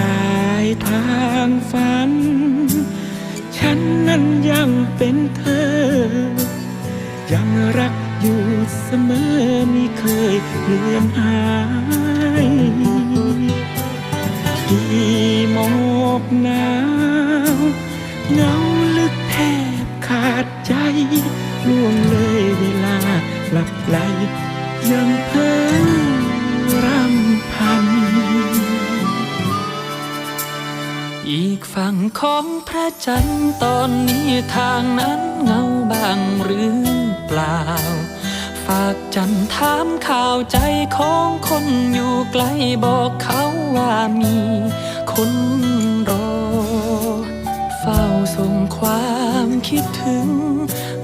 ลายทางฝัน ฉันนั้นยังเป็นเธอ ยังรักอยู่เสมอไม่เคยเลือนหายกี่หมอกหนาวเงาลึกแทบขาดใจล่วงเลยเวลาหลับไหลยังเพ้อ ฝั่งของพระจันทร์ตอนนี้ทางนั้นเงาบางหรือเปล่า ฝากจันทร์ถามข่าวใจของคนอยู่ไกลบอกเขาว่ามีคนรอ เฝ้าส่งความคิดถึง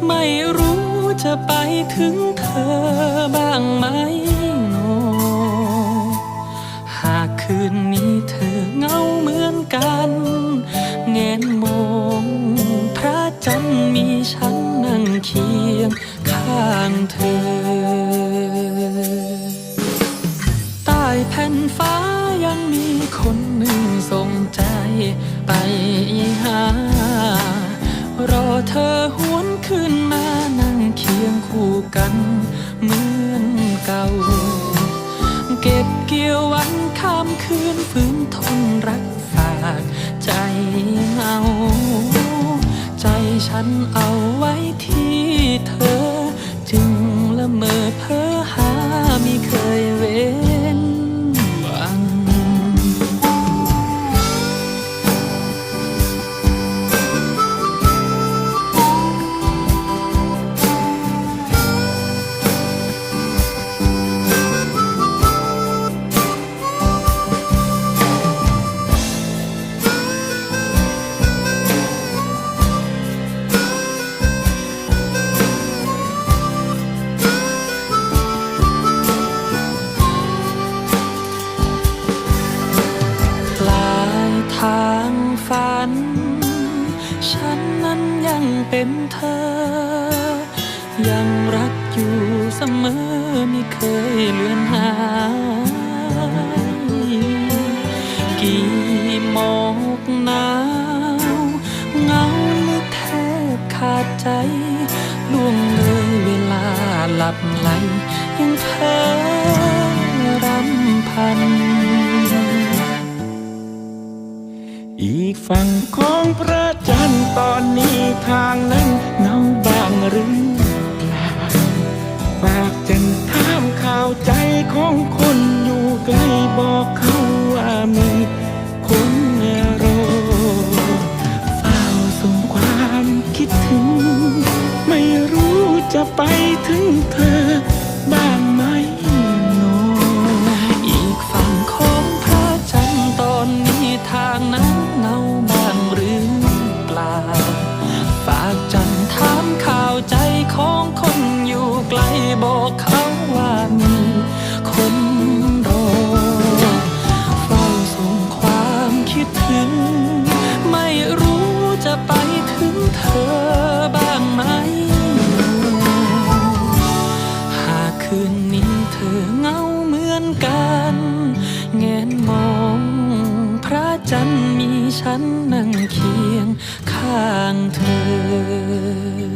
ไม่รู้จะไปถึงเธอบ้างไหมโน หากคืนนี้เธอเหงาเหมือนกัน จันมีฉันนั่งเคียงข้างเธอ ใต้แผ่นฟ้ายังมีคนหนึ่งส่งใจไปหา รอเธอหวนขึ้นมานั่งเคียงคู่กันเหมือนเก่า เก็บเกี่ยววันข้ามคืนฝืนทนรัก นเอาไว้ที่ ทางฝัน ฉันนั้นยังเป็นเธอ ยังรักอยู่เสมอไม่เคยเลือนหายกี่หมอกหนาวเงาลึกแทบขาดใจล่วงเลยเวลาหลับไหลยังเพ้อรำพัน อีกฝั่งของพระจันทร์ตอนนี้ทางนั้นเงาบางหรือเปล่าฝากจันถามข่าวใจของคนอยู่ไกลบอก มอง พระจันทร์มีฉันนั่งเคียงข้างเธอ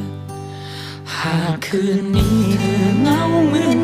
หากคืนนี้เธอเหงาเหมือนกัน